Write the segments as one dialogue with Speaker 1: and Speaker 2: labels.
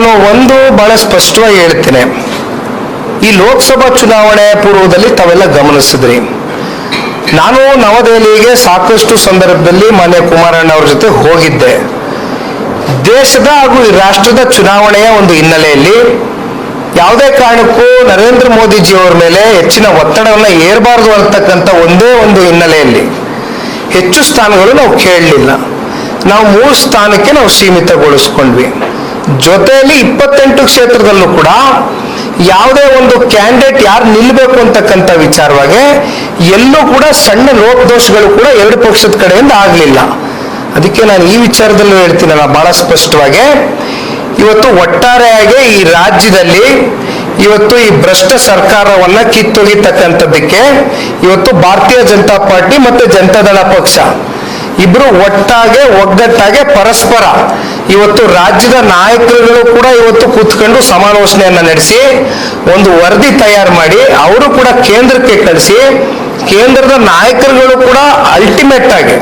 Speaker 1: ನಾನು ಒಂದು ಬಹಳ ಸ್ಪಷ್ಟವಾಗಿ ಹೇಳ್ತೇನೆ. ಈ ಲೋಕಸಭಾ ಚುನಾವಣೆ ಪೂರ್ವದಲ್ಲಿ ತಾವೆಲ್ಲ ಗಮನಿಸಿದ್ರಿ. ನಾನು ನವದೆಹಲಿಗೆ ಸಾಕಷ್ಟು ಸಂದರ್ಭದಲ್ಲಿ ಮಾನ್ಯ ಕುಮಾರಣ್ಣ ಅವ್ರ ಜೊತೆ ಹೋಗಿದ್ದೆ. ದೇಶದ ಹಾಗೂ ಈ ರಾಷ್ಟ್ರದ ಚುನಾವಣೆಯ ಒಂದು ಹಿನ್ನೆಲೆಯಲ್ಲಿ ಯಾವುದೇ ಕಾರಣಕ್ಕೂ ನರೇಂದ್ರ ಮೋದಿಜಿಯವರ ಮೇಲೆ ಹೆಚ್ಚಿನ ಒತ್ತಡವನ್ನು ಏರಬಾರದು ಅಂತಕ್ಕಂಥ ಒಂದೇ ಒಂದು ಹಿನ್ನೆಲೆಯಲ್ಲಿ ಹೆಚ್ಚು ಸ್ಥಾನಗಳು ನಾವು ಕೇಳಲಿಲ್ಲ. ನಾವು ಮೂರು ಸ್ಥಾನಕ್ಕೆ ನಾವು ಸೀಮಿತಗೊಳಿಸ್ಕೊಂಡ್ವಿ. ಜೊತೆಯಲ್ಲಿ ಇಪ್ಪತ್ತೆಂಟು ಕ್ಷೇತ್ರದಲ್ಲೂ ಕೂಡ ಯಾವುದೇ ಒಂದು ಕ್ಯಾಂಡಿಡೇಟ್ ಯಾರು ನಿಲ್ಲಬೇಕು ಅಂತಕ್ಕಂಥ ವಿಚಾರವಾಗಿ ಎಲ್ಲೂ ಕೂಡ ಸಣ್ಣ ಲೋಪದೋಷಗಳು ಕೂಡ ಎರಡು ಪಕ್ಷದ ಕಡೆಯಿಂದ ಆಗಲಿಲ್ಲ. ಅದಕ್ಕೆ ನಾನು ಈ ವಿಚಾರದಲ್ಲೂ ಹೇಳ್ತೀನಲ್ಲ ಬಹಳ ಸ್ಪಷ್ಟವಾಗಿ. ಇವತ್ತು ಒಟ್ಟಾರೆಯಾಗಿ ಈ ರಾಜ್ಯದಲ್ಲಿ ಇವತ್ತು ಈ ಭ್ರಷ್ಟ ಸರ್ಕಾರವನ್ನ ಕಿತ್ತೊಗಿತಕ್ಕಂಥದ್ದಕ್ಕೆ ಇವತ್ತು ಭಾರತೀಯ ಜನತಾ ಪಾರ್ಟಿ ಮತ್ತೆ ಜನತಾದಳ ಪಕ್ಷ. ಇಬ್ರು ಒಟ್ಟಾಗೆ ಒಗ್ಗಟ್ಟಾಗೆ ಪರಸ್ಪರ ಇವತ್ತು ರಾಜ್ಯದ ನಾಯಕರುಗಳು ಕೂಡ ಇವತ್ತು ಕೂತ್ಕೊಂಡು ಸಮಾಲೋಚನೆಯನ್ನ ನಡೆಸಿ, ಒಂದು ವರದಿ ತಯಾರು ಮಾಡಿ, ಅವರು ಕೂಡ ಕೇಂದ್ರಕ್ಕೆ ಕಳಿಸಿ, ಕೇಂದ್ರದ ನಾಯಕರುಗಳು ಕೂಡ ಅಲ್ಟಿಮೇಟ್ ಆಗಿ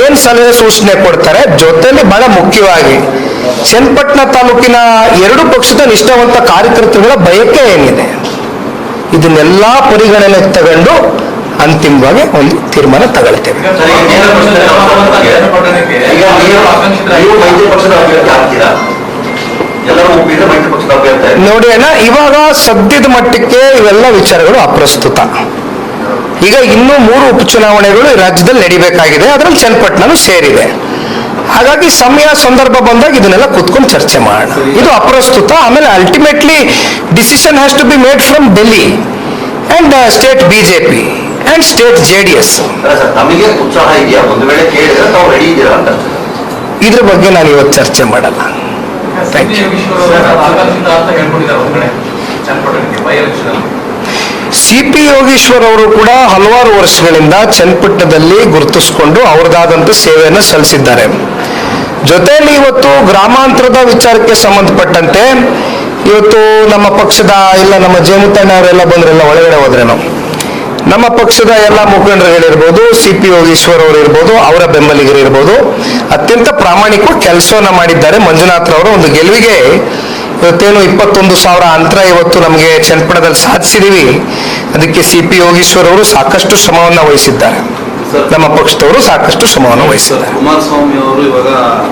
Speaker 1: ಏನ್ ಸಲಹೆ ಸೂಚನೆ ಕೊಡ್ತಾರೆ ಜೊತೆಯಲ್ಲಿ ಬಹಳ ಮುಖ್ಯವಾಗಿ ಚನ್ನಪಟ್ಟಣ ತಾಲೂಕಿನ ಎರಡು ಪಕ್ಷದ ನಿಷ್ಠಾವಂತ ಕಾರ್ಯಕರ್ತರುಗಳ ಬಯಕೆ ಏನಿದೆ? ಇದನ್ನೆಲ್ಲ ಪರಿಗಣನೆ ತಗೊಂಡು ಅಂತಿಮವಾಗಿ ಒಂದು ತೀರ್ಮಾನ ತಗೊಳ್ತೇವೆ. ನೋಡಿ ಅಣ್ಣ ಇವಾಗ ಸದ್ಯದ ಮಟ್ಟಕ್ಕೆ ಇವೆಲ್ಲ ವಿಚಾರಗಳು ಅಪ್ರಸ್ತುತ. ಈಗ ಇನ್ನೂ ಮೂರು ಉಪಚುನಾವಣೆಗಳು ಈ ರಾಜ್ಯದಲ್ಲಿ ನಡಿಬೇಕಾಗಿದೆ ಅದರಲ್ಲಿ ಚನ್ನಪಟ್ಟಣನು ಸೇರಿದೆ. ಹಾಗಾಗಿ ಸಮಯ ಸಂದರ್ಭ ಬಂದಾಗ ಇದನ್ನೆಲ್ಲ ಕುತ್ಕೊಂಡು ಚರ್ಚೆ ಮಾಡೋಣ. ಇದು ಅಪ್ರಸ್ತುತ ಆಮೇಲೆ ultimately decision has to be made from Delhi and state BJP and state J D S ಇದ್ರ ಬಗ್ಗೆ ನಾನು ಇವತ್ತು ಚರ್ಚೆ ಮಾಡಲ್ಲ. ಸಿ ಪಿ ಯೋಗೀಶ್ವರ್ ಅವರು ಕೂಡ ಹಲವಾರು ವರ್ಷಗಳಿಂದ ಚನ್ನಪಟ್ಟಣದಲ್ಲಿ ಗುರುತಿಸಿಕೊಂಡು ಅವರದಾದಂಥ ಸೇವೆಯನ್ನು ಸಲ್ಲಿಸಿದ್ದಾರೆ. ಜೊತೆಯಲ್ಲಿ ಇವತ್ತು ಗ್ರಾಮಾಂತರದ ವಿಚಾರಕ್ಕೆ ಸಂಬಂಧಪಟ್ಟಂತೆ ಇವತ್ತು ನಮ್ಮ ಪಕ್ಷದ ಇಲ್ಲ, ನಮ್ಮ ಜಯಮುತ್ತಣ್ಣ ಅವರೆಲ್ಲ ಬಂದ್ರೆಲ್ಲ ಒಳಗಡೆ ಹೋದ್ರೆ ನಾವು ನಮ್ಮ ಪಕ್ಷದ ಎಲ್ಲ ಮುಖಂಡರುಗಳಿರ್ಬೋದು ಸಿ ಪಿ ಯೋಗೀಶ್ವರ್ ಅವರು ಇರ್ಬೋದು, ಅವರ ಬೆಂಬಲಿಗರಿರ್ಬೋದು ಅತ್ಯಂತ ಪ್ರಾಮಾಣಿಕ ಕೆಲಸವನ್ನ ಮಾಡಿದ್ದಾರೆ. ಮಂಜುನಾಥ್ ಒಂದು ಗೆಲುವಿಗೆ ಇವತ್ತೇನು ಇಪ್ಪತ್ತೊಂದು ಸಾವಿರ ಅಂತರ ಇವತ್ತು ನಮಗೆ ಚನ್ನಪಟ್ಟಣದಲ್ಲಿ ಸಾಧಿಸಿದೀವಿ. ಅದಕ್ಕೆ ಸಿ ಪಿ ಯೋಗೀಶ್ವರ್ ಅವರು ಸಾಕಷ್ಟು ಶ್ರಮವನ್ನ ವಹಿಸಿದ್ದಾರೆ. ನಮ್ಮ ಪಕ್ಷದವರು ಸಾಕಷ್ಟು ಶ್ರಮವನ್ನು ವಹಿಸಿದ್ದಾರೆ.
Speaker 2: ಕುಮಾರಸ್ವಾಮಿ ಅವರು ಇವಾಗ